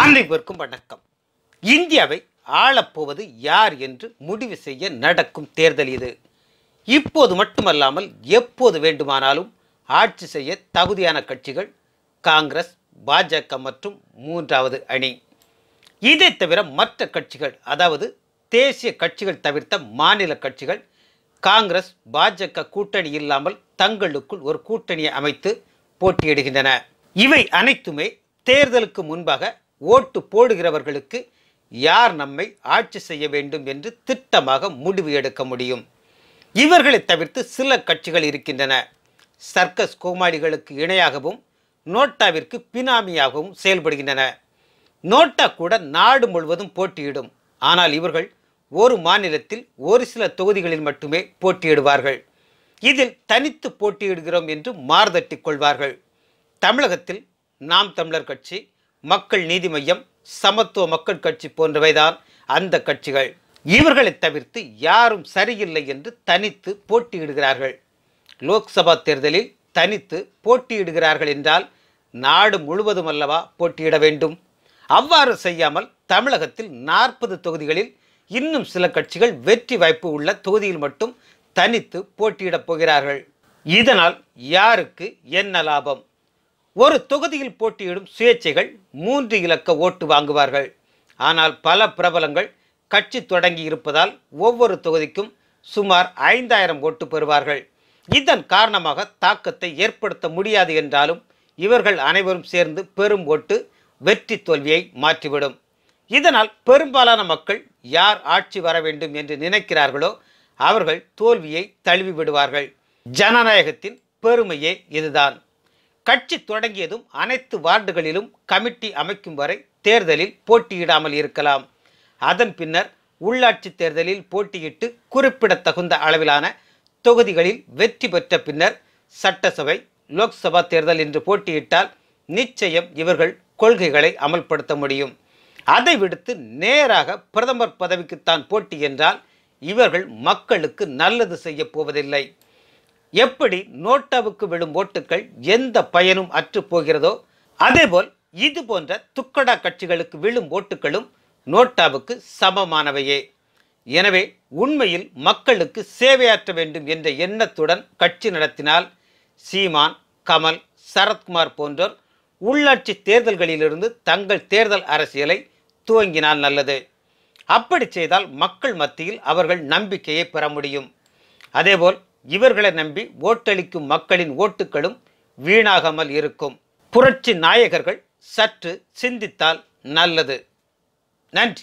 அனைவருக்கும் வணக்கம். இந்தியாவை ஆளப்போவது யார் என்று முடிவு செய்ய நடக்கும் தேர்தல் இது. இப்போது மட்டுமல்லாமல் எப்போது வேண்டுமானாலும் ஆட்சி செய்ய தகுதியான கட்சிகள் காங்கிரஸ் பாஜக மற்றும் மூன்றாவது அணி. இதை தவிர மற்ற கட்சிகள் அதாவது தேசிய கட்சிகள் தவிர்த்த மாநில கட்சிகள் காங்கிரஸ் பாஜக கூட்டணி இல்லாமல் தங்களுக்குள் ஒரு கூட்டணியை அமைத்து போட்டியிடுகின்றன. இவை அனைத்துமே தேர்தலுக்கு முன்பாக ஓட்டு போடுகிறவர்களுக்கு யார் நம்மை ஆட்சி செய்ய வேண்டும் என்று திட்டமாக முடிவு எடுக்க முடியும். இவர்களை தவிர்த்து சில கட்சிகள் இருக்கின்றன. சர்க்கஸ் கோமாளிகளுக்கு இணையாகவும் நோட்டாவிற்கு பினாமியாகவும் செயல்படுகின்றன. நோட்டா கூட நாடு முழுவதும் போட்டியிடும். ஆனால் இவர்கள் ஒரு மாநிலத்தில் ஒரு சில தொகுதிகளில் மட்டுமே போட்டியிடுவார்கள். இதில் தனித்து போட்டியிடுகிறோம் என்று மார்தட்டிக் கொள்வார்கள். தமிழகத்தில் நாம் தமிழர் கட்சி மக்கள் நீதி மையம் சமத்துவ மக்கள் கட்சி போன்றவைதான் அந்த கட்சிகள். இவர்களை தவிர்த்து யாரும் சரியில்லை என்று தனித்து போட்டியிடுகிறார்கள். லோக்சபா தேர்தலில் தனித்து போட்டியிடுகிறார்கள் என்றால் நாடு முழுவதும் அல்லவா போட்டியிட வேண்டும். அவ்வாறு செய்யாமல் தமிழகத்தில் நாற்பது தொகுதிகளில் இன்னும் சில கட்சிகள் வெற்றி வாய்ப்பு உள்ள தொகுதியில் மட்டும் தனித்து போட்டியிடப் போகிறார்கள். இதனால் யாருக்கு என்ன லாபம்? ஒரு தொகுதியில் போட்டியிடும் சுயேட்சைகள் மூன்று இலக்க ஓட்டு வாங்குவார்கள். ஆனால் பல பிரபலங்கள் கட்சி தொடங்கி இருப்பதால் ஒவ்வொரு தொகுதிக்கும் சுமார் ஐந்தாயிரம் ஓட்டு பெறுவார்கள். இதன் காரணமாக தாக்கத்தை ஏற்படுத்த முடியாது என்றாலும் இவர்கள் அனைவரும் சேர்ந்து பெரும் ஓட்டு வெற்றி தோல்வியை மாற்றிவிடும். இதனால் பெரும்பாலான மக்கள் யார் ஆட்சி வர வேண்டும் என்று நினைக்கிறார்களோ அவர்கள் தோல்வியை தழுவி விடுவார்கள். ஜனநாயகத்தின் பெருமையே இதுதான். கட்சி தொடங்கியதும் அனைத்து வார்டுகளிலும் கமிட்டி அமைக்கும் வரை தேர்தலில் போட்டியிடாமல் இருக்கலாம். அதன் பின்னர் உள்ளாட்சி தேர்தலில் போட்டியிட்டு குறிப்பிடத்தகுந்த அளவிலான தொகுதிகளில் வெற்றி பெற்ற பின்னர் சட்டசபை லோக்சபா தேர்தல் என்று போட்டியிட்டால் நிச்சயம் இவர்கள் கொள்கைகளை அமல்படுத்த முடியும். அதை விடுத்து நேராக பிரதமர் பதவிக்குத்தான் போட்டி என்றால் இவர்கள் மக்களுக்கு நல்லது செய்ய போவதில்லை. எப்படி நோட்டாவுக்கு விழும் ஓட்டுகள் எந்த பயனும் அற்று போகிறதோ அதேபோல் இது போன்ற துக்கடா கட்சிகளுக்கு விழும் ஓட்டுகளும் நோட்டாவுக்கு சமமானவையே. எனவே உண்மையில் மக்களுக்கு சேவையாற்ற வேண்டும் என்ற எண்ணத்துடன் கட்சி நடத்தினால் சீமான் கமல் சரத்குமார் போன்றோர் உள்ளாட்சி தேர்தல்களிலிருந்து தங்கள் தேர்தல் அரசியலை துவங்கினால் நல்லது. அப்படி செய்தால் மக்கள் மத்தியில் அவர்கள் நம்பிக்கையை பெற முடியும். அதேபோல் இவர்களை நம்பி ஓட்டளிக்கும் மக்களின் ஓட்டுகளும் வீணாகாமல் இருக்கும். புரட்சி நாயகர்கள் சற்று சிந்தித்தால் நல்லது. நன்றி.